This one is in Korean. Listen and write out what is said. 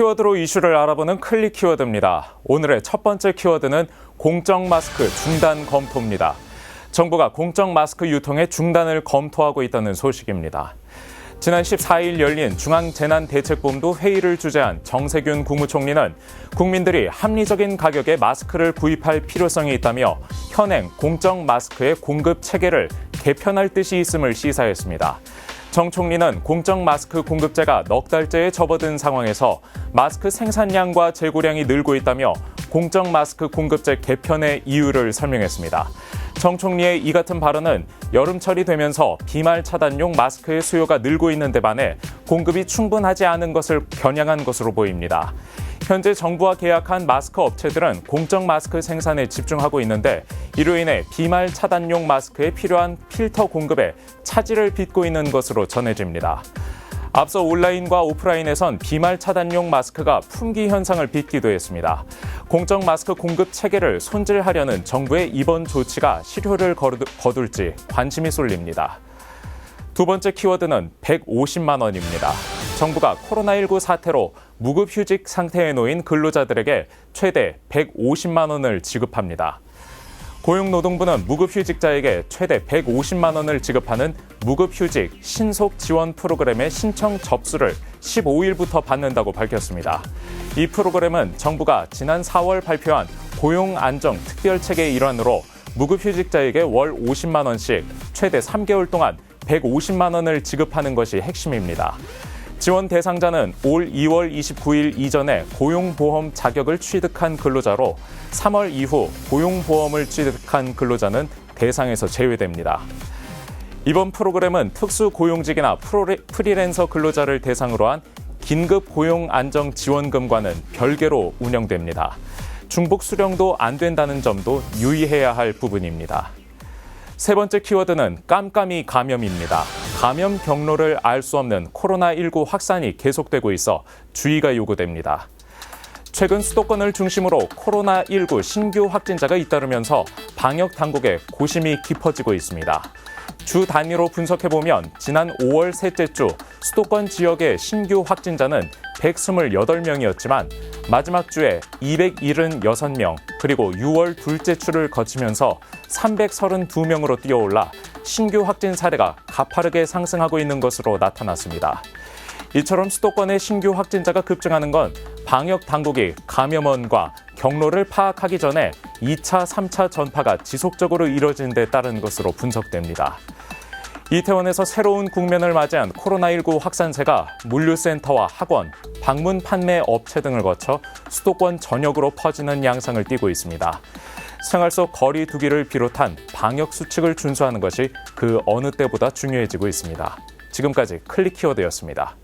키워드로 이슈를 알아보는 클릭 키워드입니다. 오늘의 첫 번째 키워드는 공적 마스크 중단 검토입니다. 정부가 공적 마스크 유통의 중단을 검토하고 있다는 소식입니다. 지난 14일 열린 중앙재난대책본부 회의를 주재한 정세균 국무총리는 국민들이 합리적인 가격에 마스크를 구입할 필요성이 있다며 현행 공적 마스크의 공급 체계를 개편할 뜻이 있음을 시사했습니다. 정 총리는 공적 마스크 공급제가 넉 달째에 접어든 상황에서 마스크 생산량과 재고량이 늘고 있다며 공적 마스크 공급제 개편의 이유를 설명했습니다. 정 총리의 이 같은 발언은 여름철이 되면서 비말 차단용 마스크의 수요가 늘고 있는 데 반해 공급이 충분하지 않은 것을 겨냥한 것으로 보입니다. 현재 정부와 계약한 마스크 업체들은 공적 마스크 생산에 집중하고 있는데 이로 인해 비말 차단용 마스크에 필요한 필터 공급에 차질을 빚고 있는 것으로 전해집니다. 앞서 온라인과 오프라인에선 비말 차단용 마스크가 품귀 현상을 빚기도 했습니다. 공적 마스크 공급 체계를 손질하려는 정부의 이번 조치가 실효를 거둘지 관심이 쏠립니다. 두 번째 키워드는 150만 원입니다. 정부가 코로나19 사태로 무급휴직 상태에 놓인 근로자들에게 최대 150만 원을 지급합니다. 고용노동부는 무급휴직자에게 최대 150만 원을 지급하는 무급휴직 신속 지원 프로그램의 신청 접수를 15일부터 받는다고 밝혔습니다. 이 프로그램은 정부가 지난 4월 발표한 고용 안정 특별 체계의 일환으로 무급휴직자에게 월 50만 원씩 최대 3개월 동안 150만 원을 지급하는 것이 핵심입니다. 지원 대상자는 올 2월 29일 이전에 고용보험 자격을 취득한 근로자로 3월 이후 고용보험을 취득한 근로자는 대상에서 제외됩니다. 이번 프로그램은 특수 고용직이나 프리랜서 근로자를 대상으로 한 긴급 고용 안정 지원금과는 별개로 운영됩니다. 중복 수령도 안 된다는 점도 유의해야 할 부분입니다. 세 번째 키워드는 깜깜이 감염입니다. 감염 경로를 알 수 없는 코로나19 확산이 계속되고 있어 주의가 요구됩니다. 최근 수도권을 중심으로 코로나19 신규 확진자가 잇따르면서 방역 당국의 고심이 깊어지고 있습니다. 주 단위로 분석해보면 지난 5월 셋째 주 수도권 지역의 신규 확진자는 128명이었지만 마지막 주에 276명 그리고 6월 둘째 주를 거치면서 332명으로 뛰어올라 신규 확진 사례가 가파르게 상승하고 있는 것으로 나타났습니다. 이처럼 수도권의 신규 확진자가 급증하는 건 방역 당국이 감염원과 경로를 파악하기 전에 2차, 3차 전파가 지속적으로 이뤄진 데 따른 것으로 분석됩니다. 이태원에서 새로운 국면을 맞이한 코로나19 확산세가 물류센터와 학원, 방문 판매 업체 등을 거쳐 수도권 전역으로 퍼지는 양상을 띠고 있습니다. 생활 속 거리 두기를 비롯한 방역 수칙을 준수하는 것이 그 어느 때보다 중요해지고 있습니다. 지금까지 클릭 키워드였습니다.